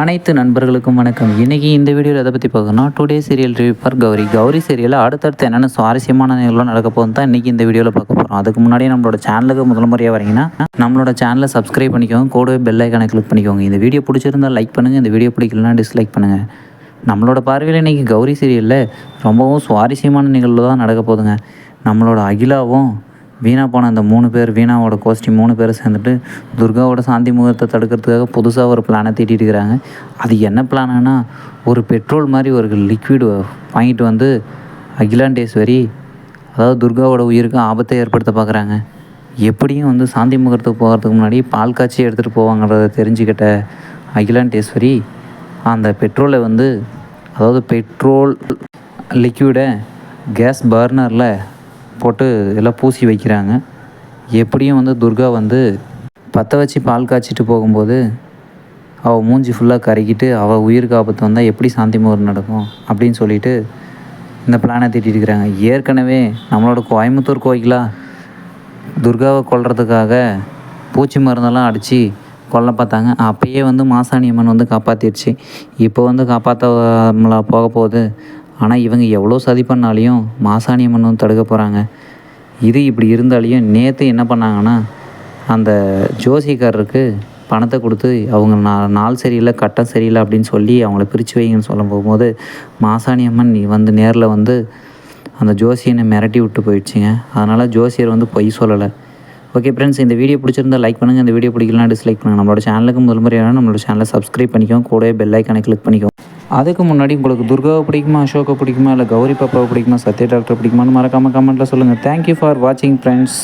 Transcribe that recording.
அனைத்து நண்பர்களுக்கும் வணக்கம். இன்றைக்கி இந்த வீடியோவில் எதை பற்றி பார்க்கணும்னா today serial review for Gowri. Gowri சீரியலில் அடுத்தடுத்து என்னென்ன சுவாரஸ்யமான நிகழ்வுலாம் நடக்க போகுது தான் இன்றைக்கி இந்த வீடியோவில் பார்க்க போகிறோம் அதுக்கு முன்னாடி நம்மளோட சேனலுக்கு முதல் முறையாக வரீங்கன்னா நம்மளோட சேனலை சப்ஸ்கிரைப் பண்ணிக்கோங்க. கூடவே பெல் ஐக்கானை கிளிக் பண்ணிக்கோங்க. இந்த வீடியோ பிடிச்சிருந்தால் லைக் பண்ணுங்கள் இந்த வீடியோ பிடிக்கலனா டிஸ்லைக் பண்ணுங்கள் நம்மளோட பார்வையில் இன்றைக்கி கௌரி சீரியலில் ரொம்பவும் சுவாரஸ்யமான நிகழ்வு தான் நடக்க போகுதுங்க. நம்மளோட அகிலாவும் வீணா போன அந்த மூணு பேர் வீணாவோட கோஷ்டி மூணு பேர் சேர்ந்துட்டு துர்காவோட சாந்தி முகூர்த்தத்தை தடுக்கிறதுக்காக புதுசாக ஒரு பிளானை தீட்டிட்டு இருக்கிறாங்க. அது என்ன பிளானுன்னா ஒரு பெட்ரோல் மாதிரி ஒரு லிக்விட் வாங்கிட்டு வந்து அகிலாண்டேஸ்வரி அதாவது துர்காவோட உயிருக்கு ஆபத்தை ஏற்படுத்த பார்க்குறாங்க எப்படியும் வந்து சாந்தி முகூர்த்தத்துக்கு போகிறதுக்கு முன்னாடி பால் காய்ச்சி எடுத்துகிட்டு போவாங்கன்றத தெரிஞ்சுக்கிட்ட அகிலாண்டேஸ்வரி அந்த பெட்ரோலை வந்து அதாவது பெட்ரோல் லிக்விடை கேஸ் பர்னரில் போட்டு எல்லாம் பூசி வைக்கிறாங்க. எப்படியும் வந்து துர்கா வந்து பற்ற வச்சு பால் காய்ச்சிட்டு போகும்போது அவள் மூஞ்சி ஃபுல்லாக கருகிட்டு அவள் உயிருக்கு ஆபத்து வந்தால் எப்படி சாந்தி முகூர்த்தம் நடக்கும் அப்படின்னு சொல்லிட்டு இந்த பிளானை திட்டிருக்கிறாங்க ஏற்கனவே நம்மளோட கோயம்புத்தூர் கோயிலாக துர்காவை கொல்றதுக்காக பூச்சி மருந்தெல்லாம் அடித்து கொல்ல பார்த்தாங்க. அப்பயே வந்து மாசாணி அம்மன் வந்து காப்பாற்றிடுச்சு இப்போ வந்து காப்பாற்ற போக போகுது. ஆனால் இவங்க எவ்வளோ சதி பண்ணாலையும் மாசாணி அம்மன் தடுக்க போகிறாங்க இது இப்படி இருந்தாலையும் நேற்று என்ன பண்ணாங்கன்னா அந்த ஜோசிக்காரருக்கு பணத்தை கொடுத்து அவங்க நா நாள் சரியில்லை கட்டம் சரியில்லை அப்படின்னு சொல்லி அவங்கள பிரித்து வைங்கன்னு சொல்ல போகும்போது மாசாணி அம்மன் நீ வந்து நேரில் வந்து அந்த ஜோசியனை மிரட்டி விட்டு போயிடுச்சுங்க. அதனால் ஜோசியர் வந்து பொய் சொல்லலை. ஓகே ஃப்ரெண்ட்ஸ் இந்த வீடியோ பிடிச்சிருந்தா லைக் பண்ணுங்கள் இந்த வீடியோ பிடிக்கலாம் டிஸ்லைக் பண்ணுங்கள் நம்மளோட சேனலுக்கு முதல் முறையான நம்மளோட சேனலை சப்ஸ்கிரைப் பண்ணிக்கோங்க. கூடவே பெல் ஐக்கானை கிளிக் பண்ணிக்கோங்க. அதுக்கு முன்னாடி உங்களுக்கு துர்காவை பிடிக்குமா அசோகை பிடிக்குமா இல்லை கௌரி பாப்பாவை பிடிக்குமா சத்ய டாக்டர் பிடிக்குமான்னு மறக்காமல் கமெண்ட்டில் சொல்லுங்கள் தேங்க்யூ ஃபார் வாட்சிங் ஃப்ரெண்ட்ஸ்